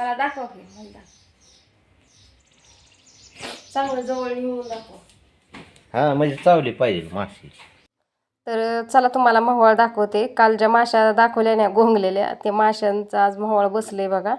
मला दाखव की मला दाखव. चांगलं जवळ येऊन दाखव. हा म्हणजे चावली पाहिजे माशी. तर चला तुम्हाला मोहळ दाखवते. काल ज्या माश्या दाखवल्या ना गोंगलेल्या त्या माशांचा आज मोहळ बसले बघा.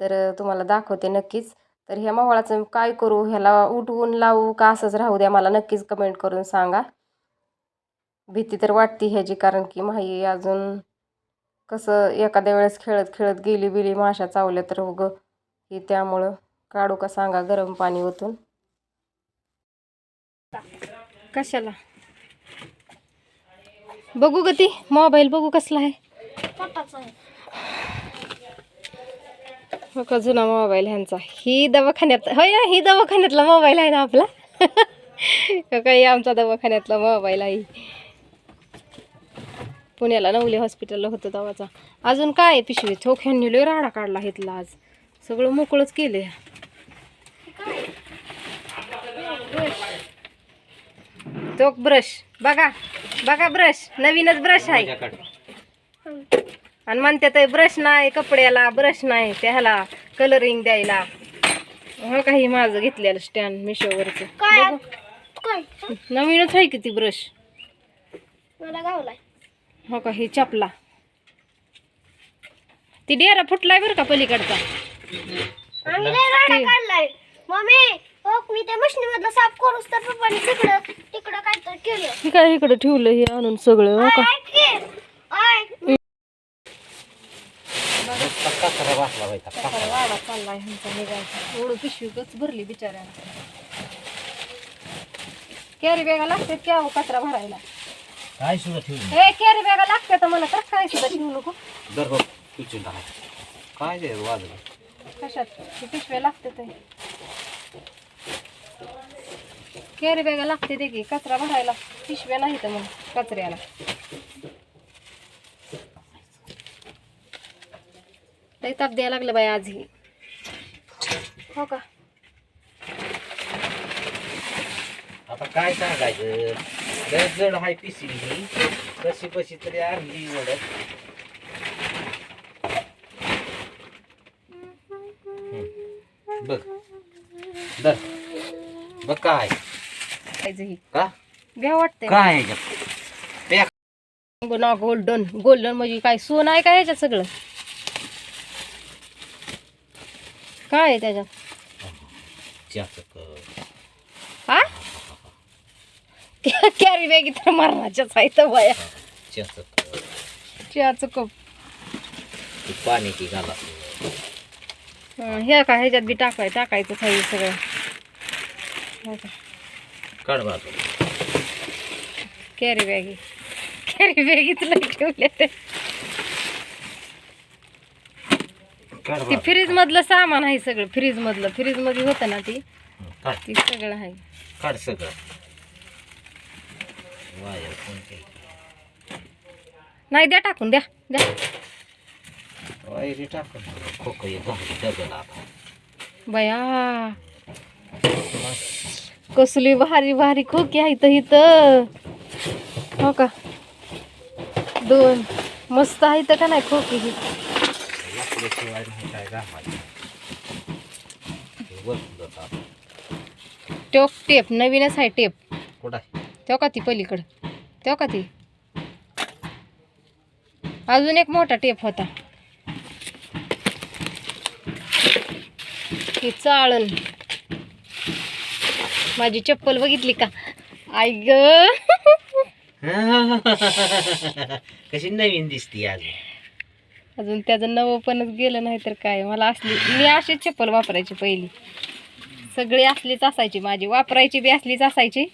तर तुम्हाला दाखवते नक्कीच. तर ह्या मोहळाचं काय करू? ह्याला उठवून लावू का असंच राहू द्या? मला नक्कीच कमेंट करून सांगा. भीती तर वाटते ह्याची कारण की माही अजून कसं एखाद्या वेळेस खेळत खेळत गेली बिली माशा चावल्या तर उगं ही त्यामुळं काढू का सांगा गरम पाणी ओतून? कशाला? बघू ग ती मोबाईल बघू कसला आहे. का जुना मोबाईल ह्यांचा. ही दवाखान्यात होय ना, ही दवाखान्यातला मोबाईल आहे ना आपला? काही आमचा दवाखान्यातला मोबाईल आहे. पुण्याला नवली हॉस्पिटलला होतं तेव्हाचा. अजून काय आहे पिशवीत चोख्यांनी लय राडा काढला घेतला आज. सगळं मोकळंच केलं तो ब्रश. बघा. बघा ब्रश. नवीनच ब्रश आहे. आणि म्हणते ब्रश नाही कपड्याला ब्रश नाही त्याला कलरिंग द्यायला. हो काही माझं घेतलेलं स्टँड मिशोवरचं. नवीनच आहे की ती ब्रश? मला गावलाय. हो का ही चपला. ती डेरा फुटलाय बरं का पलीकडचा. काढलाय. मम्मी हो मी त्या मशनी मधला साफ करूस तर पप्पाने तिकडं तिकडं काय तर केलं. ही काय इकडे ठेवलं हे आणून सगळं हो का? ऐक की, ऐक. कचरा बसला व्हायचा कचरा वाडा चाललाय ह्यांचा निघायचा. एवढं पिशवी गच भरली बिचाऱ्याला कॅरी बॅगा लागतात क्या हो कचरा भरायला? काय सुद्धा ठेवून हे कॅरी बॅगा लागतात मला तर काय सुद्धा ठेवू नको. दर हो पिचून टाकायचं काय ते वाजलं? कशात? ते पिशव्या लागतात कॅरी बॅगा लागते ते की कचरा भरायला. पिशव्या नाही तर मग कचऱ्याला. लई ताप द्यायला लागलं बाई आज ही हो का? काय सांगायचं? लय जड हाय पिसी ही. कशी कशी तरी आणली वडत बघ. दर. बघ काय. का? वाटतंय. काय आहे याच्यात? ना गोल्डन गोल्डन म्हणजे काय? सोनं आहे का ह्याच्यात सगळं? काय आहे त्याच्यात? कॅरी बॅगी तर मरणाच्याच आहे तर बाया चहाचं कप. ती पाणी ती घाला. हं, हे का ह्याच्यात बी टाकाय टाकायचं आहे सगळं. हो का? काढ बाजू कॅरी बॅगी कॅरी बॅगी ठेवल्या ते काढ ती बाजू फ्रीज मधलं सामान आहे सगळं. फ्रीज मधलं फ्रीजमध्ये होतं ना ती. हं, काढ. ती सगळं आहे. काढ सगळं. वायर नाही द्या टाकून द्या द्या. वायरी टाकून. खोक येत डबल आता बया कसली भारी भारी खोकी आहे तर इथं. हो का? दोन. मस्त आहे तर का नाही खोकी ही? टोक टेप नवीनच आहे टेप. कुठं? तेव्हा का ती पलीकडं? तेव्हा का ती? अजून एक मोठा टेप होता. ही चाळण. माझी चप्पल बघितली का? आई ग. कशी नवीन दिसती आज? अजून त्याचं नवं पणच गेलं नाही तर काय? मला असली मी अशीच चप्पल वापरायची पहिली. सगळी असलीच असायची माझी वापरायची बी असलीच असायची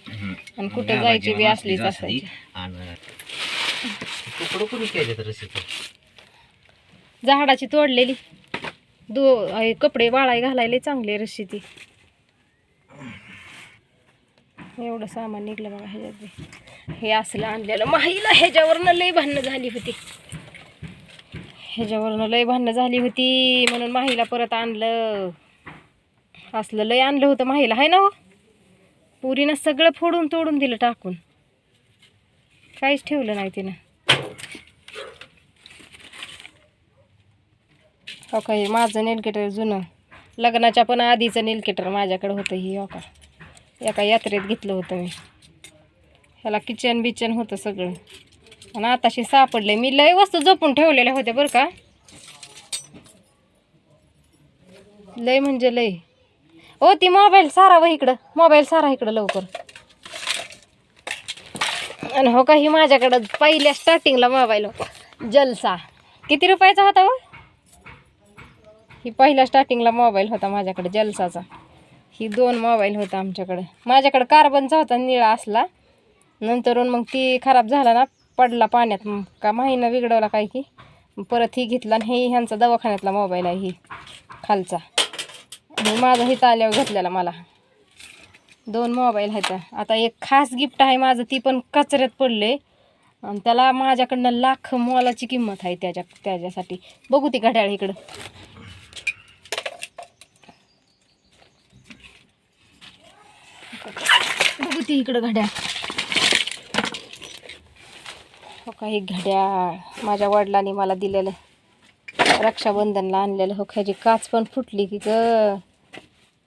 आणि कुठं जायची बी असलीच असायची. आणि झाडाची तोडलेली. दो कपडे वाळाय घालायला चांगले रशी ती एवढं सामान निघलं बघा ह्याच्यात. हे असलं आणलेलं. माहीला ह्याच्यावरनं लई भांडणं झाली होती. ह्याच्यावरनं लई भांडणं झाली होती म्हणून माहीला परत आणलं. असलं लई आणलं होतं माहीला आहे ना हो? पुरीनं सगळं फोडून तोडून दिलं टाकून. काहीच ठेवलं नाही तिनं. हो का हे माझं नेलकेटर जुनं. लग्नाच्या पण आधीचं नेलकेटर माझ्याकडे होतं ही हो का? एका यात्रेत घेतलं होतं मी. ह्याला किचन बिचन होतं सगळं. आणि आताशी सापडले मी लय वस्तू जपून ठेवलेल्या होत्या बरं का. लय म्हणजे लय. ओ ती मोबाईल सारा व इकडं. मोबाईल सारा इकडं लवकर. आणि हो का ही माझ्याकडं पहिल्या स्टार्टिंगला मोबाईल होता. जलसा. किती रुपयाचा होता व ही पहिल्या स्टार्टिंगला मोबाईल होता माझ्याकडे जलसाचा. ही दोन मोबाईल होता आमच्याकडे. माझ्याकडे कार्बनचा होता निळा असला. नंतरून मग ती खराब झाला ना पडला पाण्यात. का महिना बिघडवला काय की. परत ही घेतला आणि हे ह्यांचा दवाखान्यातला मोबाईल आहे ही खालचा. माझा हिथं आल्यावर घेतलेला मला. दोन मोबाईल आहेत. आता एक खास गिफ्ट आहे माझं ती पण कचऱ्यात पडले. आणि त्याला माझ्याकडनं लाख मोलाची किंमत आहे त्याच्या त्याच्यासाठी. बघू ती घड्याळ इकडं. बघू ती इकडं घड्याळ. हो का एक घड्याळ माझ्या वडिलांनी मला दिलेलं. रक्षाबंधनला आणलेलं. हो ह्याची काच पण फुटली की ग.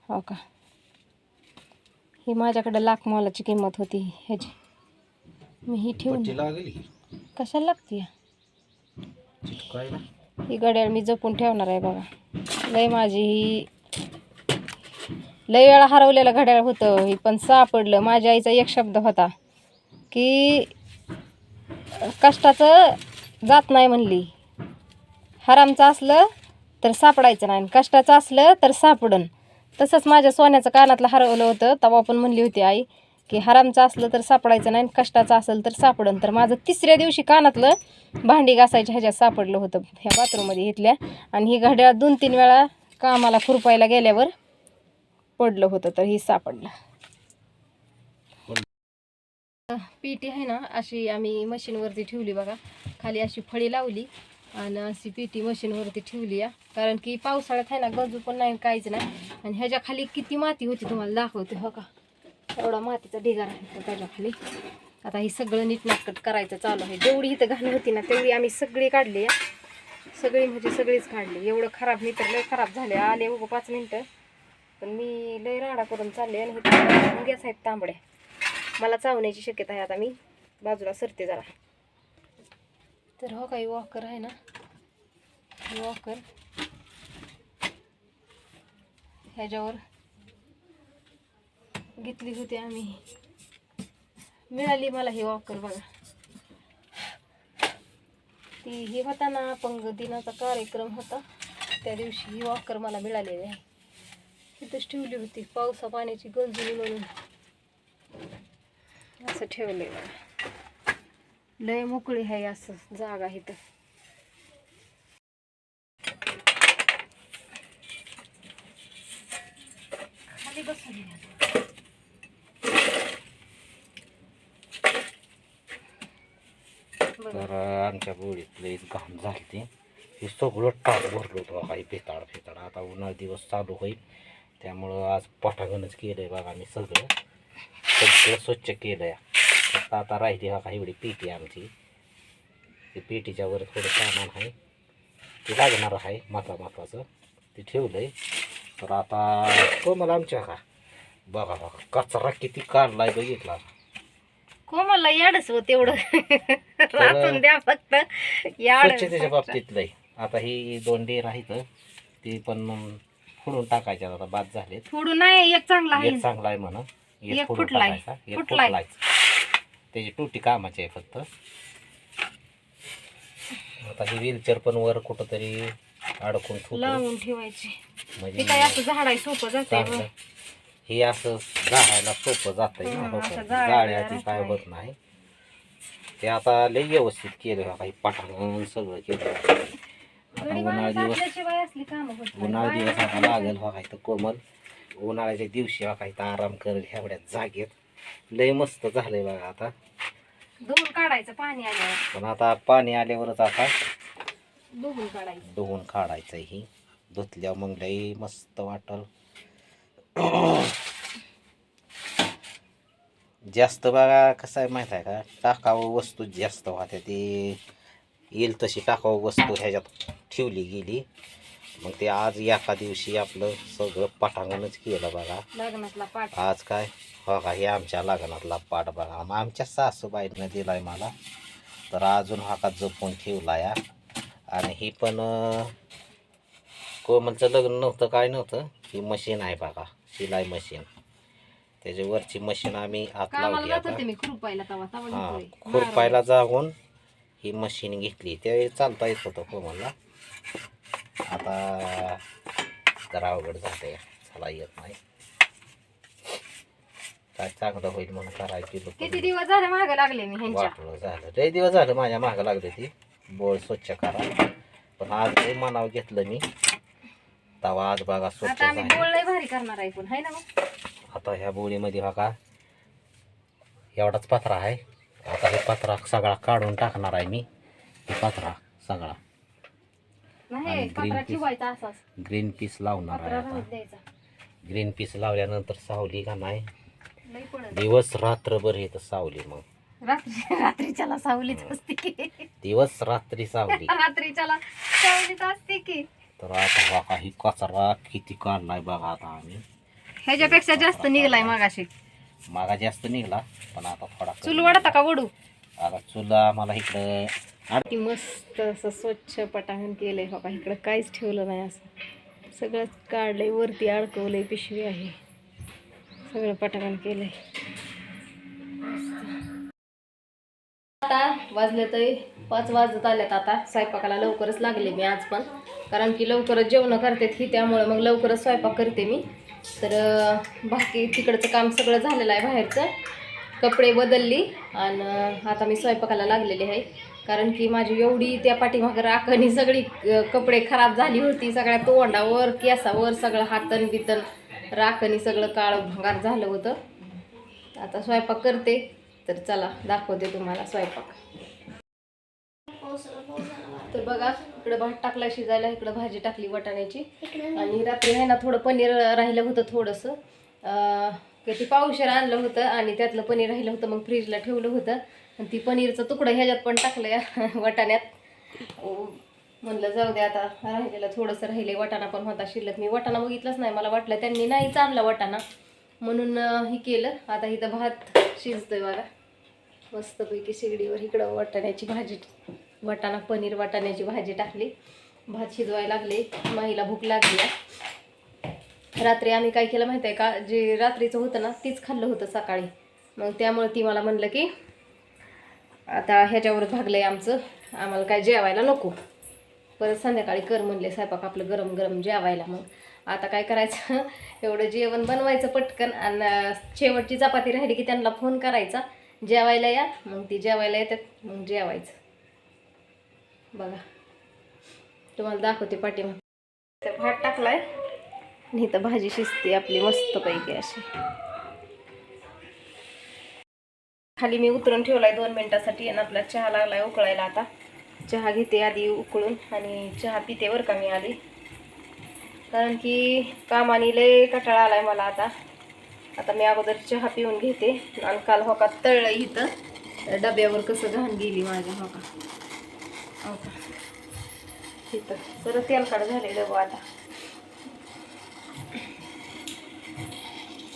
हो का? ही माझ्याकडे लाख मोलाची किंमत होती. ह्याची. मी ही ठेवून कशाला लागते ही घड्याळ मी जपून ठेवणार आहे बघा. लय माझी ही लय वेळा हरवलेलं घड्याळ होतं ही पण सापडलं. माझ्या आईचा एक शब्द होता की कष्टाचं जात नाही म्हणली. हरामचं असलं तर सापडायचं नाही. आणि कष्टाचं असलं तर सापडन. तसंच माझ्या सोन्याचं कानातलं हरवलं होतं. तेव्हा पण म्हणली होती आई की हरामचं असलं तर सापडायचं नाही कष्टाचं असेल तर सापडन. तर माझं तिसऱ्या दिवशी कानातलं भांडी घासायच्या ह्याच्यात सापडलं होतं. ह्या बाथरूममध्ये घेतल्या. आणि ही घड्याळ दोन तीन वेळा कामाला खुरपायला गेल्यावर पडलं होतं तर ही सापडलं. पीटी आहे ना अशी आम्ही मशीनवरती ठेवली बघा. खाली अशी फळी लावली. आणि अशी पेटी मशीनवरती ठेवली या कारण की पावसाळ्यात आहे ना गजू पण नाही काहीच नाही. आणि ह्याच्या खाली किती माती होती तुम्हाला दाखवते हो का? एवढा मातीचा ढिगार आहे त्याच्याखाली. आता हे सगळं नीटनाटकट करायचं चालू आहे. जेवढी इथं घाण होती ना तेवढी आम्ही सगळी काढली या सगळी म्हणजे सगळीच काढली. एवढं खराब मी तर लय खराब झाले. आले उगं पाच मिनटं. पण मी लय राडा करून चालले आणि गॅस आहेत तांबड्या. मला चावण्याची शक्यता आहे आता मी. बाजूला सरते जरा. तर हो काही वॉकर आहे ना. वॉकर ह्याच्यावर घेतली होती आम्ही. मिळाली मला ही वॉकर बघा. ती ही होता ना अपंग दिनाचा कार्यक्रम होता. त्या दिवशी ही वॉकर मला मिळालेली आहे. तिथंच ठेवली होती. पावसा पाण्याची गंजुली म्हणून. असं ठेवलेलं बघा. लय मोकळी आहे असं जागा इथं. खाली बसून तर आमच्या गोळीत लईच घाण झाली हे सगळं टाक भरलं होतं काही फेताड फेताड. आता उन्हाळा दिवस चालू होईल. त्यामुळं आज पटागणच केलं आहे बघा मी सगळं. सगळं स्वच्छ केलं आहे फक्त आता राहिली हा काही एवढी पेटी आमची. ते पेटीच्या वर थोडं सामान आहे. ते लागणार आहे महत्वा महत्वाचं ते ठेवलं आहे तर आता तो मला आमच्या का? बघा बघा. कचरा किती काढलाय बघितला. कोमलला याडच हो तेवढं राहून द्या फक्त. याड स्वच्छतेच्या बाबतीत लय आता ही दोन डेर आहेत. ती पण फोडून टाकायच्या. आता बाद झालेत. फोडून नाही एक चांगला आहे. एक चांगला आहे म्हणा एक एक फोडून फुटलाय. टाकायचा. एक फुटलाय. फुटलायच. त्याची टुटी कामाची आहे फक्त. आता ही व्हीलचेअर पण वर कुठंतरी अडकून ठेवतो लावून ठेवायची. ते म्हणजे असं झाडाय सोपं जाते चांगलं. हे असं जाळायला सोपं जात हं, असं जाळायला जाळ्याची काय राहत होत नाही. ते आता लय व्यवस्थित केलं काही पठाण सगळं केलं आता उन्हाळा दिवस असली कामं होत नाही. उन्हाळा दिवस आता लागेल हो काही तर कोमल. उन्हाळ्याच्या दिवशी हो काही तर आराम करेल ह्यावड्यात जागेत. लय मस्त झालंय बघा आता. धुवून काढायचं पाणी आल्यावर. पण आता पाणी आल्यावरच आता धुवून काढायचं. धुवून काढायचं ही. धुतल्यावर मग लय मस्त वाटल. जास्त बघा कसं आहे माहीत आहे का? टाकावं वस्तू जास्त होत्या ते येईल तशी टाकावं वस्तू ह्याच्यात ठेवली गेली. मग ते आज एका दिवशी आपलं सगळं पटांगणच केलं बघा. लग्नातला पाठ. आज काय? हो का हे आमच्या लग्नातला पाठ बघा. मग आमच्या सासूबाईनं दिलाय मला. तर अजून हा का जपून ठेवला या आणि ही पण कोमलचं लग्न नव्हतं काय नव्हतं ही मशीन आहे बघा शिलाई मशीन त्याच्यावरची मशीन आम्ही आत लावली आता. हा. खुरपायला जाऊन ही मशीन घेतली. त्यावेळी चालता येत होतं कोमलला. आता जरा अवघड झालंय. चला येत नाही. काय चांगलं होईल म्हणून करायची किती दिवस झाले मागे लागले मी ह्यांच्या? वाटलं झालं. लय दिवस झालं माझ्या मागं लागली ती. बोळ स्वच्छ करा. पण आज ते मनाव घेतलं मी. तवा आज बघा स्वच्छ आता आम्ही झाली. बोळ लय भारी करणार आहे पण हाय ना मग? आता ह्या बोळीमध्ये बघा. एवढाच पत्रा आहे. आता हे पत्रा सगळा काढून टाकणार आहे मी. हे पत्रा सगळा. नाही आणि पत्रा green piece. ठेवायचा असाच. ग्रीन पीस लावणार आहे पत्रा आता. राहून द्यायचा. ग्रीन पीस लावल्यानंतर सावली का नाही? दिवस रात्रभर येतं सावली मग. रात्री रात्रीच्याला सावलीच असते की. दिवस रात्री सावली. रात्रीच्याला सावलीच असते की. तर आता ही कचरा किती काढलाय बघा आता आम्ही. ह्याच्यापेक्षा जास्त निघलाय मागाशी. मागा जास्त निघला पण आता थोडा चूल वाढता का वडू आता चुला मला इकडं मस्त असं स्वच्छ पटांगण केलंय हो का इकडं काहीच ठेवलं नाही असं. सगळं काढलंय वरती अडकवलंय पिशवी आहे. सगळं पटांगण केलंय. आता वाजले तरी पाच वाजत आल्यात आता. स्वयंपाकाला लवकरच लागले मी आज पण. कारण की लवकरच जेवणं करतात ही त्यामुळे मग लवकरच स्वयंपाक करते मी. तर बाकी तिकडचं काम सगळं झालेलं आहे बाहेरचं. कपडे बदलली आणि आता मी स्वयंपाकाला लागलेले आहे. कारण की माझी एवढी त्या पाठीमागं राखणी सगळी कपडे खराब झाली होती सगळ्या तोंडावर केसावर सगळं हातन बितन राखणी सगळं काळं भंगार झालं होतं. आता स्वयंपाक करते. तर चला दाखवते तुम्हाला स्वयंपाक. तर बघा इकडं भात टाकला शिजायला. इकडं भाजी टाकली वाटाण्याची. आणि रात्री आहे ना थोडं पनीर राहिलं होतं थोडंसं. अं, ते पावशेर आणलं होतं आणि त्यातलं पनीर राहिलं होतं मग फ्रीजला ठेवलं होतं. आणि ती पनीरचा तुकडं ह्याच्यात पण टाकलं या वाटाण्यात. म्हणलं जाऊ दे आता राहिलेलं थोडंसं राहिले वाटाणा पण होता शिल्लक. मी वाटाणा बघितलंच नाही. मला वाटलं त्यांनी नाहीच आणला वाटाणा. म्हणून हे केलं. आता इथं भात शिजतोय बघा. मस्तपैकी शेगडीवर इकडं वाटाण्याची भाजी वाटाणा पनीर वाटाण्याची भाजी टाकली. भात शिजवायला लागले. माईला भूक लागली. रात्री आम्ही काय केलं माहिती आहे का? जे रात्रीचं होतं ना तीच खाल्लं होतं सकाळी. मग त्यामुळे ती मला म्हणलं की आता ह्याच्यावरच भागलं आहे आमचं. आम्हाला काय जेवायला नको. परत संध्याकाळी कर म्हणले स्वयंपाक आपलं गरम गरम जेवायला मग. आता काय करायचं? एवढं जेवण बनवायचं पटकन आणि शेवटची चपाती राहिली की त्यांना फोन करायचा. जेवायला या मग ती जेवायला येतात मग जेवायचं. बघा. तुम्हाला दाखवते पाठीमाग. तर भात टाकलाय. नाही तर भाजी शिजते आपली मस्तपैकी अशी. खाली मी उतरून ठेवलाय दोन मिनिटासाठी आणि आपला चहा लागलाय उकळायला आता. चहा घेते आधी उकळून आणि चहा पिते बरं का मी आधी. कारण की कामाने लय कटाळा आहे मला आता. आता मी अगोदर चहा पिऊन घेते आणि काल होका तळलं इथं. डब्यावर कसं घाण गेली माझ्या हो का. हो का. इथं. सर तेलकट झालेलं बघ आता.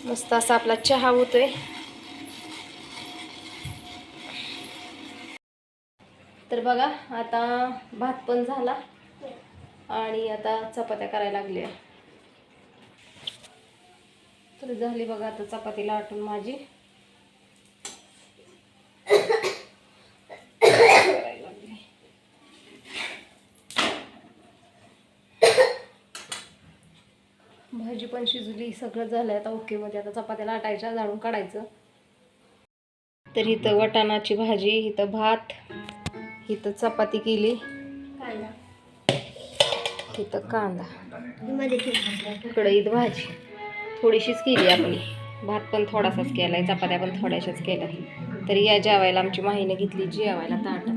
मस्त असा आपला चहा होतोय. तर बघा आता भात पण झाला. आणि आता चपात्या करायला लागल्या. तर झाली बघा आता चपाती लाटून माझी. भाजी पण शिजली सगळं झालं आता ओकेमध्ये आता चपात्या लाटायच्या जाळून काढायचं. तर इथं वटाणाची भाजी इथं भात. इथं चपाती केली. इथं कांदा. मध्ये कढईत भाजी. थोडीशीच केली आपली. भात पण थोडासाच केलाय चपात्या पण थोड्याशाच केल्या तरी या जेवायला आमची माहीने घेतली जेवायला ताट.